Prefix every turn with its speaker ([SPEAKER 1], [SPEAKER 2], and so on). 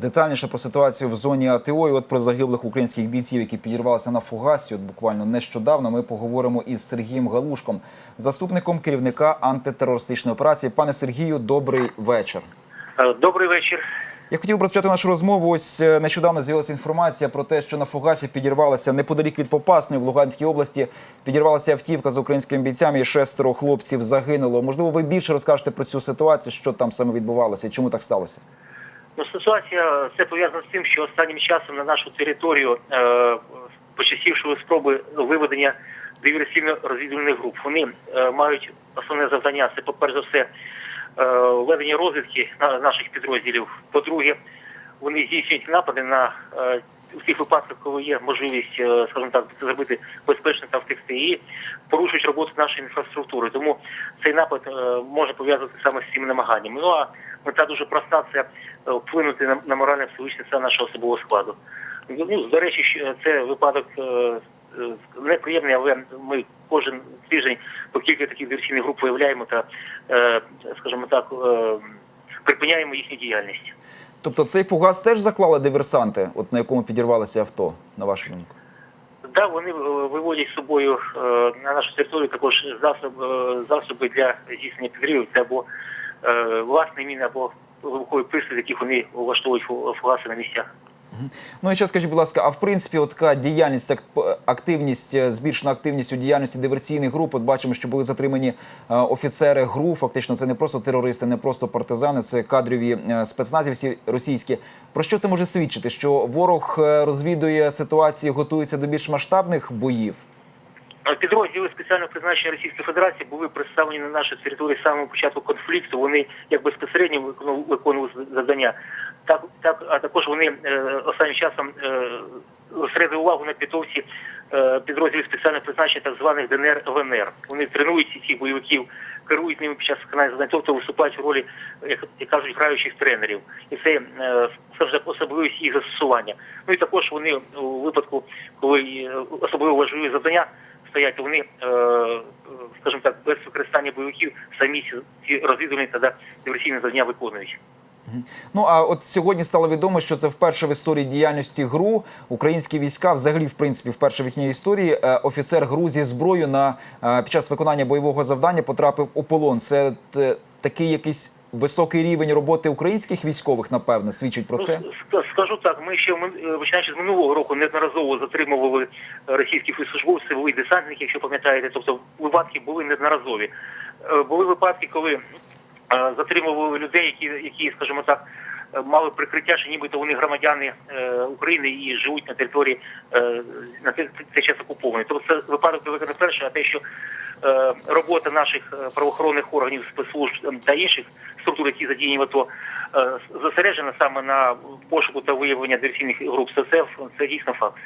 [SPEAKER 1] Детальніше про ситуацію в зоні АТО і от про загиблих українських бійців, які підірвалися на фугасі. От буквально нещодавно ми поговоримо із Сергієм Галушком, заступником керівника антитерористичної операції. Пане Сергію, добрий вечір.
[SPEAKER 2] Е, Добрий вечір.
[SPEAKER 1] Я хотів би розпочати нашу розмову. Ось е, нещодавно з'явилася інформація про те, що на фугасі підірвалася неподалік від Попасної в Луганській області. Підірвалася автівка з українськими бійцями, і шестеро хлопців загинуло. Можливо, ви більше розкажете про цю ситуацію, що там саме відбувалося і чому так сталося?
[SPEAKER 2] Ну, ситуація це пов'язана з тим, що останнім часом на нашу територію е, почастішили спроби виведення диверсійно-розвідувальних груп. Вони е, мають основне завдання це, по-перше за все, е, ведення розвідки на наших підрозділів. По-друге, вони здійснюють напади на е, у тих випадках, коли є можливість, е, скажімо так, зробити безпечно та втекти, і порушують роботу нашої інфраструктури. Тому цей напад е, може пов'язати саме з цими намаганнями. Ну а мета дуже проста це е, вплинути на, моральне психологічне стан нашого особового складу. Ну, до речі, це випадок е, е, неприємний, але ми кожен тиждень по кілька таких диверсійних груп виявляємо та, е, скажімо так, е, припиняємо їхню діяльність.
[SPEAKER 1] Тобто цей фугас теж заклали диверсанти, от на якому підірвалося авто, на вашу думку?
[SPEAKER 2] Да, вони е, виводять з собою е, на нашу територію також засоб, е, засоби для здійснення підривів. Це або е, мін, або вибухові пристрої, яких вони влаштовують фугаси на місцях.
[SPEAKER 1] Ну і ще скажіть, будь ласка, а в принципі, от така діяльність, активність, е, збільшена активність у діяльності диверсійних груп. От бачимо, що були затримані е, офіцери ГРУ. Фактично, це не просто терористи, не просто партизани, це кадрові е, спецназівці російські. Про що це може свідчити? Що ворог розвідує ситуацію, готується до більш масштабних боїв?
[SPEAKER 2] Підрозділи спеціального призначення Російської Федерації були представлені на нашій території з самого початку конфлікту. Вони як безпосередньо виконували- завдання. Так, так, а також вони е, останнім часом е, увагу на підготовці е, підрозділів спеціального призначення так званих ДНР ВНР. Вони тренують цих бойовиків, керують ними під час виконання завдань, тобто виступають в ролі, як, кажуть, граючих тренерів. І це е, так, особливість їх застосування. Ну і також вони у випадку, коли е, особливо важливі завдання стоять, вони, е, е, скажімо так, без використання бойовиків самі ці- розвідувальні та диверсійні завдання виконують.
[SPEAKER 1] Ну а от сьогодні стало відомо, що це вперше в історії діяльності ГРУ українські війська, взагалі, в принципі, вперше в їхній історії е, офіцер ГРУ зі зброєю на під час виконання бойового завдання потрапив у полон. Це такий якийсь високий рівень роботи українських військових, напевне, свідчить про це.
[SPEAKER 2] Ну, скажу так, ми ще е, починаючи з минулого року неодноразово затримували е, російських військовослужбовців, і десантників, якщо пам'ятаєте. Тобто випадки були неодноразові. Е, Були випадки, коли затримували людей, які, які, скажімо так, мали прикриття, що нібито вони громадяни е, України і живуть на території е, на цей, час окупований. Тобто це випадок велика не перший, а те, що е, робота наших е, правоохоронних органів спецслужб та інших структур, які задіяні в АТО, е, зосереджена саме на пошуку та виявлення диверсійних груп СССР, це дійсно факт.